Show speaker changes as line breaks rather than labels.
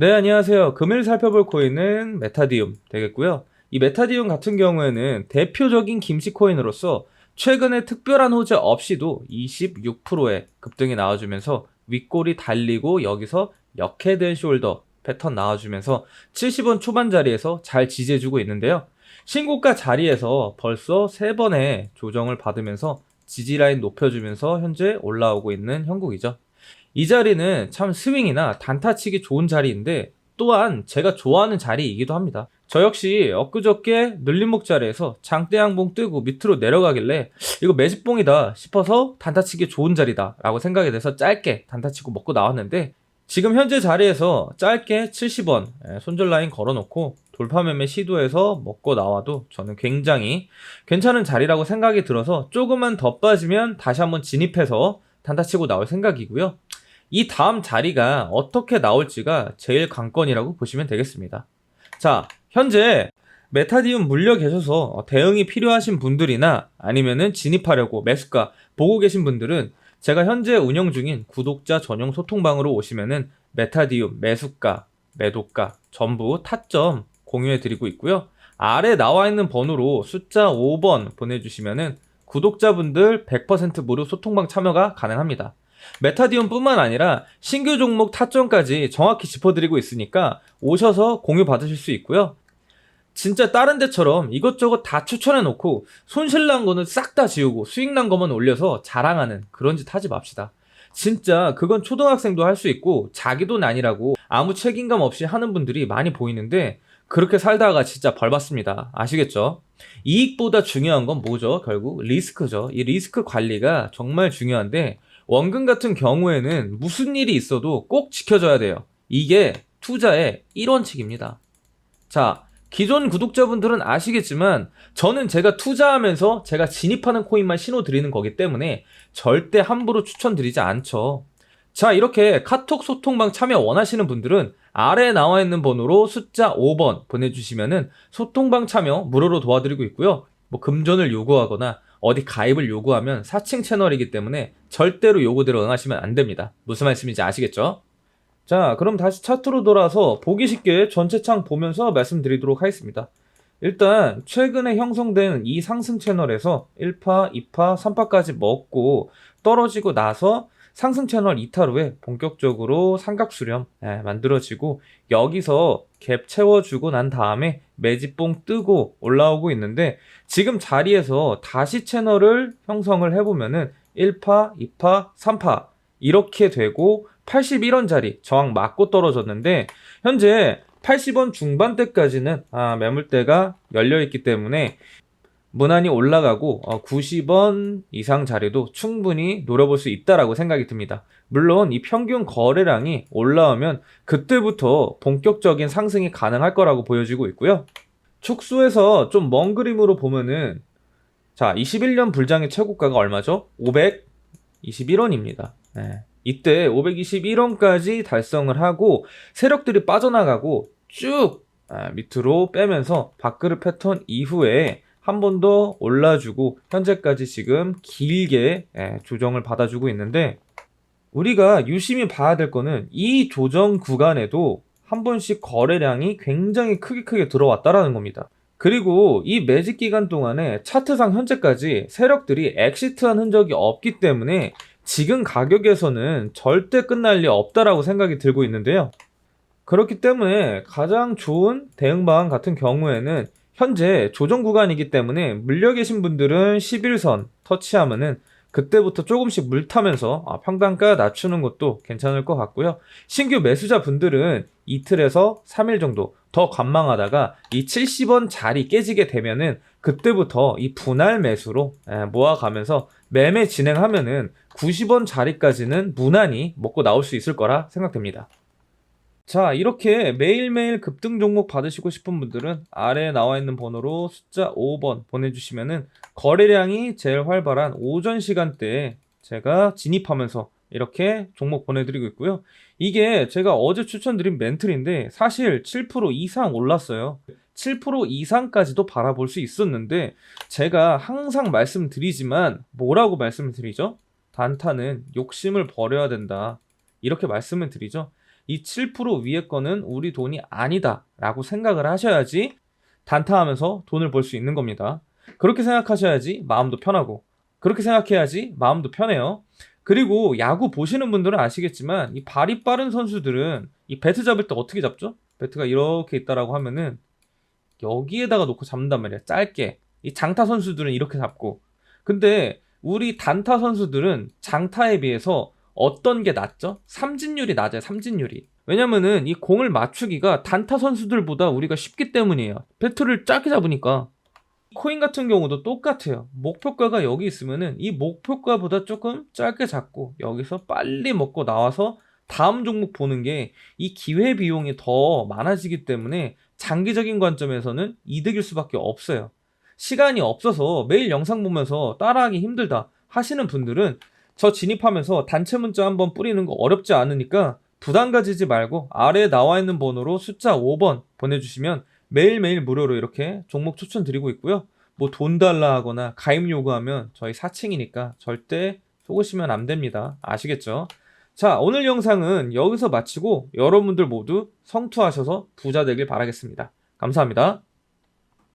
네, 안녕하세요. 금일 살펴볼 코인은 메타디움 되겠고요. 이 메타디움 같은 경우에는 대표적인 김치 코인으로서 최근에 특별한 호재 없이도 26%의 급등이 나와주면서 윗골이 달리고 여기서 역헤드앤 숄더 패턴 나와주면서 70원 초반 자리에서 잘 지지해주고 있는데요. 신고가 자리에서 벌써 3번의 조정을 받으면서 지지라인 높여주면서 현재 올라오고 있는 형국이죠. 이 자리는 참 스윙이나 단타치기 좋은 자리인데 또한 제가 좋아하는 자리이기도 합니다. 저 역시 엊그저께 늘림목 자리에서 장대양봉 뜨고 밑으로 내려가길래 이거 매집봉이다 싶어서 단타치기 좋은 자리다 라고 생각이 돼서 짧게 단타치고 먹고 나왔는데 지금 현재 자리에서 짧게 70원 예, 손절 라인 걸어놓고 돌파 매매 시도해서 먹고 나와도 저는 굉장히 괜찮은 자리라고 생각이 들어서 조금만 더 빠지면 다시 한번 진입해서 단타치고 나올 생각이고요. 이 다음 자리가 어떻게 나올지가 제일 관건이라고 보시면 되겠습니다. 자, 현재 메타디움 물려 계셔서 대응이 필요하신 분들이나 아니면은 진입하려고 매수가 보고 계신 분들은 제가 현재 운영 중인 구독자 전용 소통방으로 오시면은 메타디움 매수가, 매도가 전부 타점 공유해 드리고 있고요. 아래 나와 있는 번호로 숫자 5번 보내주시면은 구독자분들 100% 무료 소통방 참여가 가능합니다. 메타디움뿐만 아니라 신규 종목 타점까지 정확히 짚어드리고 있으니까 오셔서 공유 받으실 수 있고요. 진짜 다른 데처럼 이것저것 다 추천해 놓고 손실 난 거는 싹 다 지우고 수익 난 것만 올려서 자랑하는 그런 짓 하지 맙시다. 진짜 그건 초등학생도 할 수 있고 자기 돈 아니라고 아무 책임감 없이 하는 분들이 많이 보이는데 그렇게 살다가 진짜 벌 받습니다. 아시겠죠? 이익보다 중요한 건 뭐죠? 결국 리스크죠. 이 리스크 관리가 정말 중요한데 원금 같은 경우에는 무슨 일이 있어도 꼭 지켜줘야 돼요. 이게 투자의 1원칙입니다. 자, 기존 구독자분들은 아시겠지만 저는 제가 투자하면서 제가 진입하는 코인만 신호 드리는 거기 때문에 절대 함부로 추천드리지 않죠. 자, 이렇게 카톡 소통방 참여 원하시는 분들은 아래에 나와 있는 번호로 숫자 5번 보내주시면은 소통방 참여 무료로 도와드리고 있고요. 뭐 금전을 요구하거나 어디 가입을 요구하면 사칭 채널이기 때문에 절대로 요구대로 응하시면 안 됩니다. 무슨 말씀인지 아시겠죠? 자, 그럼 다시 차트로 돌아서 보기 쉽게 전체 창 보면서 말씀드리도록 하겠습니다. 일단 최근에 형성된 이 상승 채널에서 1파, 2파, 3파까지 먹고 떨어지고 나서 상승 채널 이탈 후에 본격적으로 삼각 수렴 예, 만들어지고 여기서 갭 채워주고 난 다음에 매집봉 뜨고 올라오고 있는데 지금 자리에서 다시 채널을 형성을 해보면은 1파, 2파, 3파 이렇게 되고 81원 자리 저항 맞고 떨어졌는데 현재 80원 중반대까지는 아, 매물대가 열려 있기 때문에 무난히 올라가고 어, 90원 이상 자리도 충분히 노려볼 수 있다라고 생각이 듭니다. 물론 이 평균 거래량이 올라오면 그때부터 본격적인 상승이 가능할 거라고 보여지고 있고요. 축소해서 좀 먼 그림으로 보면은 자 21년 불장의 최고가가 얼마죠? 521원입니다. 이때 521원까지 달성을 하고 세력들이 빠져나가고 쭉 아, 밑으로 빼면서 밥그릇 패턴 이후에 한 번 더 올라주고 현재까지 지금 길게 예, 조정을 받아주고 있는데 우리가 유심히 봐야 될 거는 이 조정 구간에도 한 번씩 거래량이 굉장히 크게 크게 들어왔다라는 겁니다. 그리고 이 매직 기간 동안에 차트상 현재까지 세력들이 엑시트한 흔적이 없기 때문에 지금 가격에서는 절대 끝날 리 없다라고 생각이 들고 있는데요. 그렇기 때문에 가장 좋은 대응 방안 같은 경우에는 현재 조정 구간이기 때문에 물려 계신 분들은 11선 터치하면은 그때부터 조금씩 물 타면서 아, 평단가 낮추는 것도 괜찮을 것 같고요. 신규 매수자 분들은 이틀에서 3일 정도 더 관망하다가 이 70원 자리 깨지게 되면은 그때부터 이 분할 매수로 에, 모아가면서 매매 진행하면은 90원 자리까지는 무난히 먹고 나올 수 있을 거라 생각됩니다. 자, 이렇게 매일매일 급등 종목 받으시고 싶은 분들은 아래에 나와 있는 번호로 숫자 5번 보내주시면은 거래량이 제일 활발한 오전 시간대에 제가 진입하면서 이렇게 종목 보내드리고 있고요. 이게 제가 어제 추천드린 멘틀인데 사실 7% 이상 올랐어요. 7% 이상까지도 바라볼 수 있었는데 제가 항상 말씀드리지만 뭐라고 말씀을 드리죠? 단타는 욕심을 버려야 된다. 이렇게 말씀을 드리죠. 이 7% 위에 거는 우리 돈이 아니다라고 생각을 하셔야지 단타하면서 돈을 벌 수 있는 겁니다. 그렇게 생각하셔야지 마음도 편하고 그렇게 생각해야지 마음도 편해요. 그리고 야구 보시는 분들은 아시겠지만 이 발이 빠른 선수들은 이 배트 잡을 때 어떻게 잡죠? 배트가 이렇게 있다라고 하면은 여기에다가 놓고 잡는단 말이야. 짧게. 이 장타 선수들은 이렇게 잡고. 근데 우리 단타 선수들은 장타에 비해서 어떤 게 낫죠? 삼진율이 낮아요. 삼진율이. 왜냐면은 이 공을 맞추기가 단타 선수들보다 우리가 쉽기 때문이에요. 배트를 짧게 잡으니까. 코인 같은 경우도 똑같아요. 목표가가 여기 있으면은 이 목표가보다 조금 짧게 잡고 여기서 빨리 먹고 나와서 다음 종목 보는 게 이 기회 비용이 더 많아지기 때문에 장기적인 관점에서는 이득일 수밖에 없어요. 시간이 없어서 매일 영상 보면서 따라하기 힘들다 하시는 분들은 저 진입하면서 단체 문자 한번 뿌리는 거 어렵지 않으니까 부담 가지지 말고 아래에 나와 있는 번호로 숫자 5번 보내주시면 매일매일 무료로 이렇게 종목 추천 드리고 있고요. 뭐 돈 달라 하거나 가입 요구하면 저희 4층이니까 절대 속으시면 안 됩니다. 아시겠죠? 자, 오늘 영상은 여기서 마치고 여러분들 모두 성투하셔서 부자 되길 바라겠습니다. 감사합니다.